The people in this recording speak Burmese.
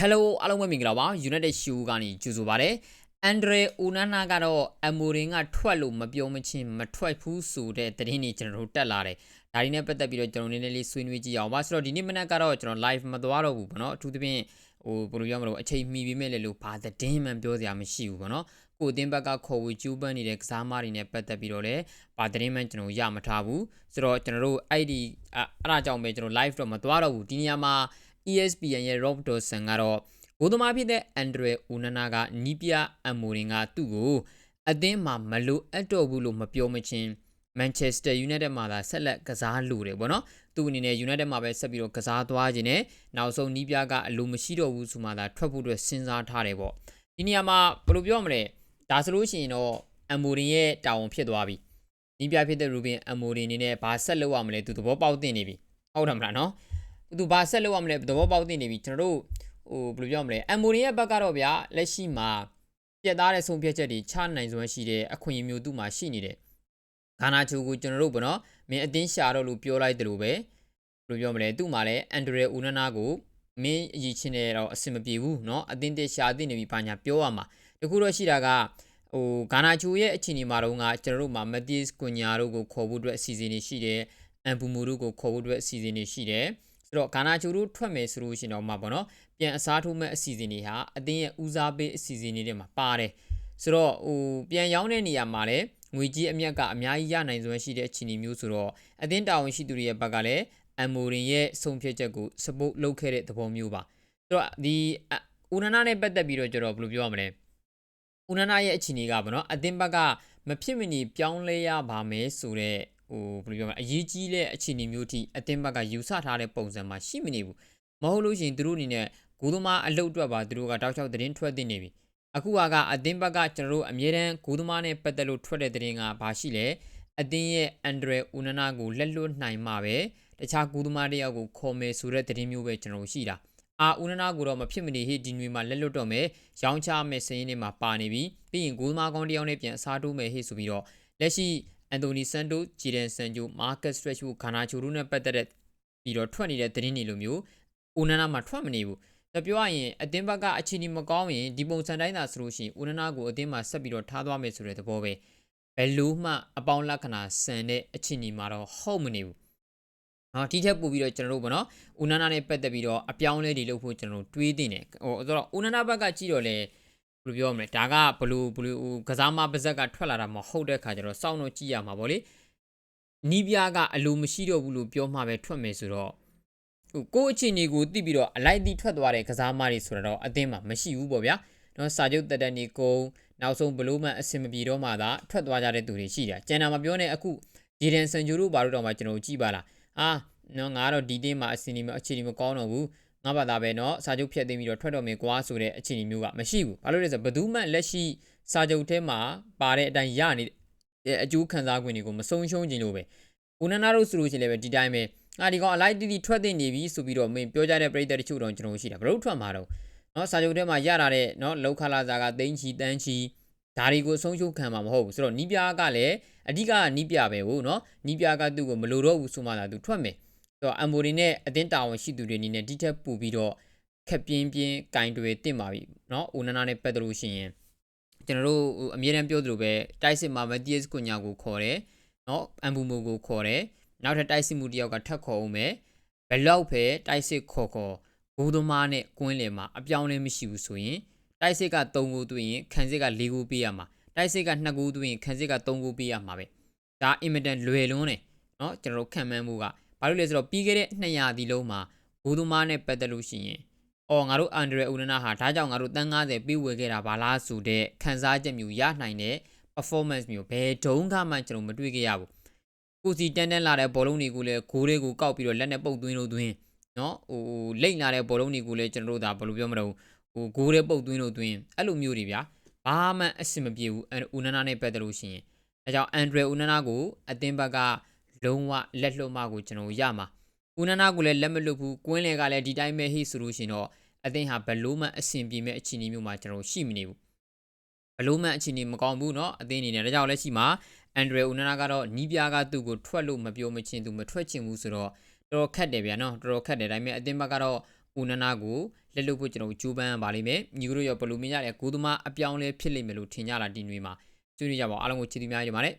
Hello အားလုံးပဲမင်္ဂလာပါ United Show ကနေကြိုဆိုပါရစေ။ Andre Onana ကတော့ Amorin ကထွက်လို့မပြောမချင်းမထွက်ဘူးဆိုတဲ့သတင်းတွေကျွန်တော်တို့တက်လာတယ်။ဒါဒီနဲ့ပတ်သက်ပြီးတော့ကျွန်တော်နည်းနည်းလေးဆွေးနွေးကြည့်အောင်ပါ။ဆိုတော့ဒီနေ့မနက်ကတော့ကျွန်တော် live မသွားတော့ဘူးပေါ့နော်။အထူးသဖြင့်ဟိုဘယ်လိုပြောမလို့အချိန်မီပြီးမဲ့လေလို့ဘာသတင်းမှပြောစရာမရှိဘူးပေါ့နော်။ကိုအတင်းဘက်ကခေါ်ဝေကျူးပန်းနေတဲ့ကစားမတွေနဲ့ပတ်သက်ပြီးတော့လည်းဘာသတင်းမှကျွန်တော်ရမထားဘူး။ဆိုတော့ကျွန်တော်တို့အဲ့ဒီအဲ့ဒါကြောင့်ပဲကျွန်တော် live တော့မသွားတော့ဘူး။ဒီနေရာမှာ ESPN ရဲ့ Rob Dawson ကတော့ဂိုးသမားဖြစ်တဲ့ Andre Onana ကနီးပြအမိုရင်ကသူ့ကိုအသင်းမှာမလိုအပ်တော့ဘူးလို့မပြောမချင်း Manchester United မှာသာဆက်လက်ကစားလိုတယ်ပေါ့နော်သူအနေနဲ့ United မှာပဲဆက်ပြီးတော့ကစားသွားခြင်းနဲ့နောက်ဆုံးနီးပြကအလိုမရှိတော့ဘူးဆိုမှသာထွက်ဖို့အတွက်စဉ်းစားထားတယ်ပေါ့ဒီနေရာမှာဘယ်လိုပြောမလဲဒါဆိုလို့ရှိရင်တော့အမိုရင်ရဲ့တာဝန်ဖြစ်သွားပြီနီးပြဖြစ်တဲ့ Ruben Amorim အနေနဲ့ဘာဆက်လုပ်ရမလဲသူသဘောပေါက်တင်နေပြီဟုတ်တယ်မလားနော် သူဘာဆက်လုပ်ရမလဲသဘောပေါက်တင်နေပြီကျွန်တော်တို့ဟိုဘယ်လိုပြောမလဲအမ်မိုနီရဲ့ဘက်ကတော့ဗျာလက်ရှိမှာပြက်သားတဲ့ဆုံးဖြတ်ချက်တွေချနိုင်စွမ်းရှိတဲ့အခွင့်အရေးမျိုးသူ့မှာရှိနေတယ်ဂါနာချိုကိုကျွန်တော်တို့ဗောနော်မင်းအတင်းရှာတော့လို့ပြောလိုက်တယ်လို့ပဲဘယ်လိုပြောမလဲသူ့မှာလည်းအန်ဒရီဦးနနာကိုမင်းအရေးချင်းနေတော့အဆင်မပြေဘူးเนาะအတင်းတက်ရှာသိနေပြီဘာညာပြောရမှာတခုတော့ရှိတာကဟိုဂါနာချိုရဲ့အခြေအနေမှာတော့ကကျွန်တော်တို့မှာမက်တီးစ်ကွန်ညာတို့ကိုခေါ်ဖို့အတွက်အစီအစဉ်တွေရှိတယ်အန်ပူမူတို့ကိုခေါ်ဖို့အတွက်အစီအစဉ်တွေရှိတယ်ဆို တော့ဂါနာချိုတို့ထွက်မယ်ဆိုလို့ရှိရင်တော့မှပေါ့နော်ပြန်အစားထိုးမဲ့အစီအစဉ်တွေဟာအတင်းရဲ့ဦးစားပေးအစီအစဉ်တွေထဲမှာပါတယ်ဆိုတော့ဟိုပြန်ရောင်းတဲ့နေရာမှာလည်းငွေကြီးအမြတ်ကအများကြီးရနိုင်စွမ်းရှိတဲ့အခြေအနေမျိုးဆိုတော့အတင်းတာဝန်ရှိသူတွေရဲ့ဘက်ကလည်းအမ်မိုရင်ရဲ့ဆုံးဖြတ်ချက်ကို support လုပ်ခဲ့တဲ့သဘောမျိုးပါဆိုတော့ဒီဦးနနာနဲ့ပတ်သက်ပြီးတော့ကျတော့ဘယ်လိုပြောရမလဲဦးနနာရဲ့အခြေအနေကပေါ့နော်အတင်းဘက်ကမဖြစ်မနေပြောင်းလဲရပါမယ်ဆိုတော့ ဟိုဘယ်လိုပြောမလဲအရေးကြီးတဲ့အခြေအနေမျိုးထိအတင်းဘက်ကယူဆထားတဲ့ပုံစံမှာရှိမနေဘူးမဟုတ်လို့ရှိရင်သူတို့အနေနဲ့ဂိုးသမားအလုတ်အတွက်ပါသူတို့ကတောက်ချောက်သတင်းထွက်တင်နေပြီအခုကအတင်းဘက်ကကျွန်တော်တို့အမြဲတမ်းဂိုးသမားနဲ့ပတ်သက်လို့ထွက်တဲ့သတင်းကဘာရှိလဲအတင်းရဲ့အန်ဒရယ်ဦးနနာကိုလက်လွတ်နိုင်မှာပဲတခြားဂိုးသမားတယောက်ကိုခေါ်မယ်ဆိုတဲ့သတင်းမျိုးပဲကျွန်တော်ရှိတာအာဦးနနာကိုတော့မဖြစ်မနေဟိဒီနွေမှာလက်လွတ်တော့မယ်ရောင်းချမယ်စရင်တွေမှာပါနေပြီပြီးရင်ဂိုးသမားကောင်းတယောက်နဲ့ပြန်အစားထိုးမယ်ဟိဆိုပြီးတော့လက်ရှိ အန်တိုနီဆန်တိုဂျီဒန်ဆန်ဂျိုမာကတ်စထရက်ချူခါနာချိုတို့နဲ့ပတ်သက်တဲ့ပြီးတော့ထွက်နေတဲ့သတင်းတွေလိုမျိုးဦးနနာမှာထွက်မနေဘူးတပြောရရင်အတင်းဘက်ကအခြေအနေမကောင်းရင်ဒီပုံစံတိုင်းသာဆိုလို့ရှိရင်ဦးနနာကိုအတင်းမှာဆက်ပြီးတော့ထားသွားမယ်ဆိုတဲ့သဘောပဲဘယ်လို့မှအပေါင်းလက္ခဏာဆန်တဲ့အခြေအနေမှာတော့ဟုတ်မနေဘူးနော်ဒီထက်ပိုပြီးတော့ကျွန်တော်တို့ဗောနော်ဦးနနာနဲ့ပတ်သက်ပြီးတော့အပြောင်းလဲတွေလုပ်ဖို့ကျွန်တော်တို့တွေးတင်တယ်ဟိုဆိုတော့ဦးနနာဘက်ကကြည့်တော့လေ ဘယ်လိုပြောမလဲဒါကဘလူဘလူကစားမပါဇက်ကထွက်လာတာမဟုတ်တဲ့ခါကျတော့စောင့်တော့ကြည့်ရမှာဗောလေနီးပြားကအလိုမရှိတော့ဘူးလို့ပြောမှပဲထွက်မယ်ဆိုတော့ဟိုကိုယ့်အခြေအနေကိုသိပြီးတော့အလိုက်တိထွက်သွားတဲ့ကစားမတွေဆိုတော့အသင်းမှာမရှိဘူးပေါ့ဗျာနော်စာချုပ်တက်တက်နေကုန်နောက်ဆုံးဘလို့မှအဆင်မပြေတော့မှသာထွက်သွားကြတဲ့သူတွေရှိတာကျန်တာမပြောနဲ့အခုဂျီဒန်ဆန်ဂျိုတို့ဘာလို့တော့မှကျွန်တော်ကြည့်ပါလားအာနော်ငါတော့ဒီတင်းမှာအဆင်ဒီမအခြေအနေမကောင်းတော့ဘူး ငါဘာသာပဲเนาะစာချုပ်ဖြတ်သိမ်းပြီးတော့ထွက်တော့မယ်ကွာဆိုတဲ့အခြေအနေမျိုးကမရှိဘူးဘာလို့လဲဆိုဘယ်သူမှလက်ရှိစာချုပ်ထဲမှာပါတဲ့အတိုင်းရနေတဲ့အကျိုးခံစား권တွေကိုမဆုံးရှုံးခြင်းလို့ပဲဦးနနာတို့ဆိုလို့ရှိရင်လည်းဒီတိုင်းပဲငါဒီကောင်အလိုက်တီတီထွက်တင်နေပြီဆိုပြီးတော့မင်းပြောကြတဲ့ပြည်သက်တချို့တော့ကျွန်တော်ရှိတာဘလို့ထွက်မှာတော့เนาะစာချုပ်ထဲမှာရတာတဲ့เนาะလောက်ခလာစာကသိန်းချီတန်းချီဒါတွေကိုဆုံးရှုံးခံမှာမဟုတ်ဘူးဆိုတော့နီးပြားကလည်းအဓိကနီးပြပဲဟုတ်เนาะနီးပြားကသူ့ကိုမလိုတော့ဘူးဆိုမှသာသူထွက်မယ်ဆို တော့အမ်မိုရီနဲ့အတင်းတာဝန်ရှိသူတွေအနေနဲ့ဒီထက်ပိုပြီးတော့ခက်ပြင်းပြင်းကင်တွေတင့်ပါပြီเนาะအိုနနာနဲ့ပတ်သက်လို့ရှိရင်ကျွန်တော်တို့အမြဲတမ်းပြောသလိုပဲတိုက်စစ်မှာမတီးစ်ကွညာကိုခေါ်တယ်เนาะအမ်ဘူမိုကိုခေါ်တယ်နောက်ထပ်တိုက်စစ်မှုတယောက်ကထပ်ခေါ်အောင်မယ်ဘလောက်ပဲတိုက်စစ်ခေါ်ခေါ်ဂိုးသမားနဲ့ကွင်းလယ်မှာအပြောင်းလဲမရှိဘူးဆိုရင်တိုက်စစ်က3ဂိုးသွင်းရင်ခံစစ်က4ဂိုးပေးရမှာတိုက်စစ်က2ဂိုးသွင်းရင်ခံစစ်က3ဂိုးပေးရမှာပဲဒါအင်မတန်လွယ်လွန်းတယ်เนาะကျွန်တော်တို့ခံမှန်းမှုက ဘာလို့လဲဆိုတော့ပြီးခဲ့တဲ့200ဒီလုံးမှာဂိုးသမားနဲ့ပတ်သက်လို့ရှိရင်အော်ငါတို့အန်ဒရယ်ဦးနနာဟာဒါကြောင့်ငါတို့တန်း90ပေးဝယ်ခဲ့တာပါလားဆိုတဲ့ခံစားချက်မျိုးရနိုင်တဲ့ performance မျိုးဘယ်ဒုံးကမှကျွန်တော်မတွေ့ခဲ့ရဘူးကိုစီတန်းတန်းလာတဲ့ဘောလုံးတွေကိုလည်းဂိုးတွေကိုကောက်ပြီးတော့လက်နဲ့ပုတ်သွင်းလို့သွင်းနော်ဟိုလိတ်လာတဲ့ဘောလုံးတွေကိုလည်းကျွန်တော်တို့ဒါဘယ်လိုပြောမလို့ဟိုဂိုးတွေပုတ်သွင်းလို့သွင်းအဲ့လိုမျိုးတွေဗျာဘာမှအဆင်မပြေဘူးဦးနနာနဲ့ပတ်သက်လို့ရှိရင်အဲကြောင့်အန်ဒရယ်ဦးနနာကိုအသင်းဘက်က လုံးဝလက်လွတ်မှကိုကျွန်တော်ရမှာဦးနနာကိုလည်းလက်မလွတ်ဘူးကွင်းလေကလည်းဒီတိုင်းပဲဟိဆိုလို့ရှိရင်တော့အသင်းဟာဘလို့မှအဆင်ပြေမဲ့အခြေအနေမျိုးမှာကျွန်တော်ရှိမနေဘူးဘလို့မှအခြေအနေမကောင်းဘူးเนาะအသင်းအနေနဲ့ဒါကြောင့်လက်ရှိမှာအန်ဒရယ်ဦးနနာကတော့နီးပြားကသူ့ကိုထွက်လို့မပြောမချင်းသူမထွက်ချင်ဘူးဆိုတော့တော်တော်ခက်တယ်ဗျာနော်တော်တော်ခက်တယ်ဒါပေမဲ့အသင်းဘက်ကတော့ဦးနနာကို လက်လို့ဖို့ကျွန်တော်တို့ကြိုးပမ်းပါလိမ့်မယ်ညီကတို့ရောဘယ်လိုမြင်ကြလဲကိုသမားအပြောင်းလဲဖြစ်လိမ့်မယ်လို့ထင်ကြလားဒီຫນွေမှာဆွေးနွေးကြပါဦးအားလုံးကိုချစ်သူများကြီးတင်ပါတယ်